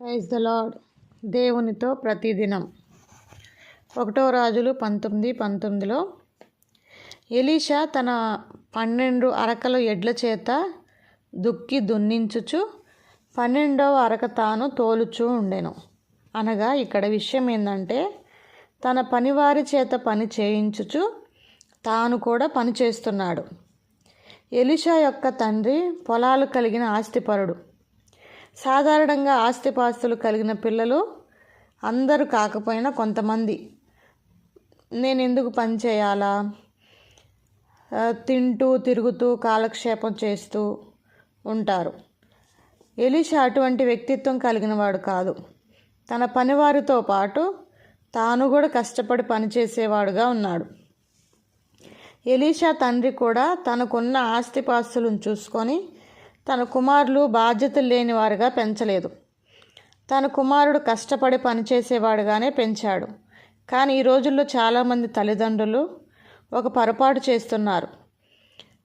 Praise the lord దేవునితో ప్రతిదినం. ఒకటో రాజులు పంతొమ్మిది పంతొమ్మిదిలో ఎలీషా తన పన్నెండు అరకల ఎడ్ల చేత దుక్కి దున్నించుచు పన్నెండవ అరక తాను తోలుచూ ఉండెను. అనగా ఇక్కడ విషయం ఏంటంటే తన పనివారి చేత పని చేయించుచు తాను కూడా పని చేస్తున్నాడు. ఎలిషా యొక్క తండ్రి పొలాలు కలిగిన ఆస్తిపరుడు. సాధారణంగా ఆస్తిపాస్తులు కలిగిన పిల్లలు అందరూ కాకపోయినా కొంతమంది. నేను ఎందుకు పని చేయాలా? తింటూ తిరుగుతూ కాలక్షేపం చేస్తూ ఉంటారు. ఎలీషా అటువంటి వ్యక్తిత్వం కలిగిన వాడు కాదు. తన పనివారితో పాటు తాను కూడా కష్టపడి పనిచేసేవాడుగా ఉన్నాడు. ఎలీషా తండ్రి కూడా తనకున్న ఆస్తిపాస్తులను చూసుకొని తన కుమారులు బాధ్యతలు లేని వారుగా పెంచలేదు. తన కుమారుడు కష్టపడి పనిచేసేవాడుగానే పెంచాడు. కానీ ఈ రోజుల్లో చాలామంది తల్లిదండ్రులు ఒక పొరపాటు చేస్తున్నారు.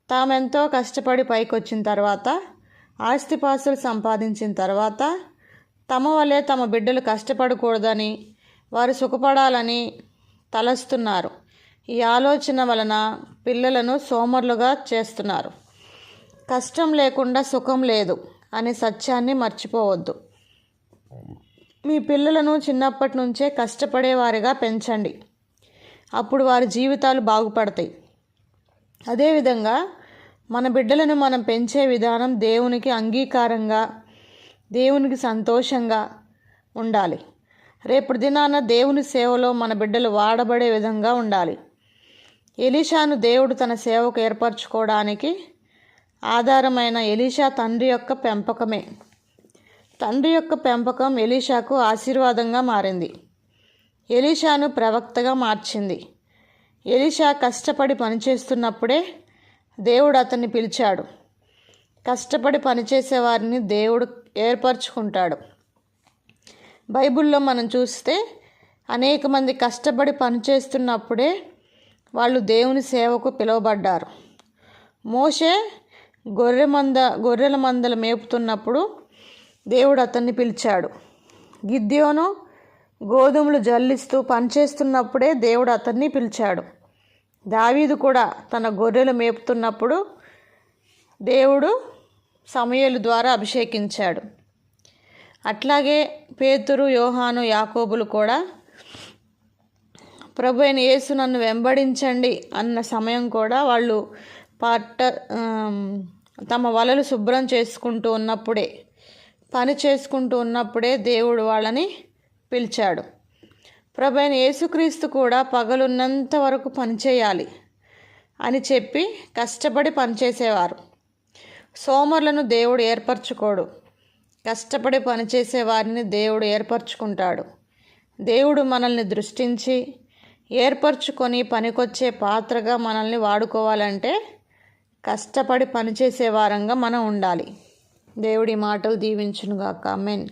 తామెంతో కష్టపడి పైకొచ్చిన తర్వాత ఆస్తిపాస్తులు సంపాదించిన తర్వాత తమ వల్లే తమ బిడ్డలు కష్టపడకూడదని వారు సుఖపడాలని తలస్తున్నారు. ఈ ఆలోచన వలన పిల్లలను సోమరులుగా చేస్తున్నారు. కష్టం లేకుండా సుఖం లేదు అనే సత్యాన్ని మర్చిపోవద్దు. మీ పిల్లలను చిన్నప్పటి నుంచే కష్టపడేవారిగా పెంచండి. అప్పుడు వారి జీవితాలు బాగుపడతాయి. అదేవిధంగా మన బిడ్డలను మనం పెంచే విధానం దేవునికి అంగీకారంగా దేవునికి సంతోషంగా ఉండాలి. రేపటి దినాన దేవుని సేవలో మన బిడ్డలు వాడబడే విధంగా ఉండాలి. ఎలీషాను దేవుడు తన సేవకు ఏర్పరచుకోవడానికి ఆధారమైన ఎలీషా తండ్రి యొక్క పెంపకమే. తండ్రి యొక్క పెంపకం ఎలీషాకు ఆశీర్వాదంగా మారింది. ఎలీషాను ప్రవక్తగా మార్చింది. ఎలీషా కష్టపడి పనిచేస్తున్నప్పుడే దేవుడు అతన్ని పిలిచాడు. కష్టపడి పనిచేసే వారిని దేవుడు ఏర్పరచుకుంటాడు. బైబిల్లో మనం చూస్తే అనేక మంది కష్టపడి పనిచేస్తున్నప్పుడే వాళ్ళు దేవుని సేవకు పిలువబడ్డారు. మోషే గొర్రె మంద గొర్రెల మందలు మేపుతున్నప్పుడు దేవుడు అతన్ని పిలిచాడు. గిద్యోను గోధుమలు జల్లిస్తూ పనిచేస్తున్నప్పుడే దేవుడు అతన్ని పిలిచాడు. దావీదు కూడా తన గొర్రెలు మేపుతున్నప్పుడు దేవుడు సమయలు ద్వారా అభిషేకించాడు. అట్లాగే పేతురు యోహాను యాకోబులు కూడా ప్రభు అయిన యేసు నన్ను వెంబడించండి అన్న సమయం కూడా వాళ్ళు పట్ట తమ వలలు శుభ్రం చేసుకుంటూ ఉన్నప్పుడే పని చేసుకుంటూ ఉన్నప్పుడే దేవుడు వాళ్ళని పిలిచాడు. ప్రభు అయిన యేసుక్రీస్తు కూడా పగలున్నంత వరకు పనిచేయాలి అని చెప్పి కష్టపడి పనిచేసేవారు సోమరులను దేవుడు ఏర్పరచుకోడు. కష్టపడి పనిచేసే వారిని దేవుడు ఏర్పరచుకుంటాడు. దేవుడు మనల్ని దృష్టించి ఏర్పరచుకొని పనికొచ్చే పాత్రగా మనల్ని వాడుకోవాలంటే కష్టపడి పనిచేసే వారంగా మనం ఉండాలి. దేవుడి మాటలు దీవించునుగాక. మెన్